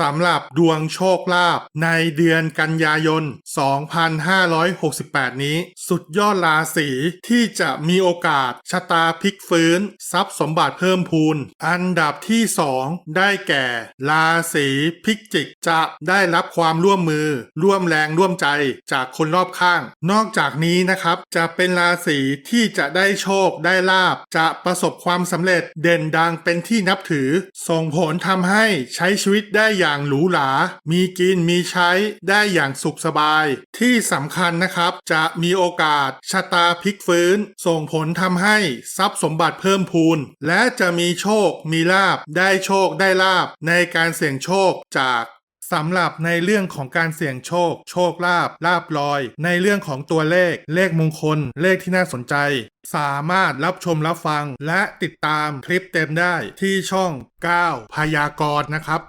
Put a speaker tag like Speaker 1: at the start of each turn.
Speaker 1: สำหรับดวงโชคลาภในเดือนกันยายน 2568 นี้ สุดยอดราศีที่จะมีโอกาสชะตาพลิกฟื้น ทรัพย์สมบัติเพิ่มพูน อันดับที่ 2 ได้แก่ ราศีพิจิกจะได้รับความร่วมมือ ร่วมแรงร่วมใจจากคนรอบข้าง นอกจากนี้นะครับ จะเป็นราศีที่จะได้โชคได้ลาบ จะประสบความสำเร็จเด่นดังเป็นที่นับถือ ส่งผลทำให้ใช้ชีวิตได้อย่างางหรูหรา มีกินมีใช้ได้อย่างสุขสบาย ที่สำคัญนะครับจะมีโอกาสชะตาพลิกฟื้น ส่งผลทำให้ทรัพย์สมบัติเพิ่มพูน และจะมีโชคมีลาบได้โชคได้ลาบในการเสี่ยงโชคจากสำหรับในเรื่องของการเสี่ยงโชค โชคลาบลาบลอย ในเรื่องของตัวเลข เลขมงคล เลขที่น่าสนใจ สามารถรับชมรับฟังและติดตามคลิปเต็มได้ที่ช่อง 9 พยากรณ์นะครับ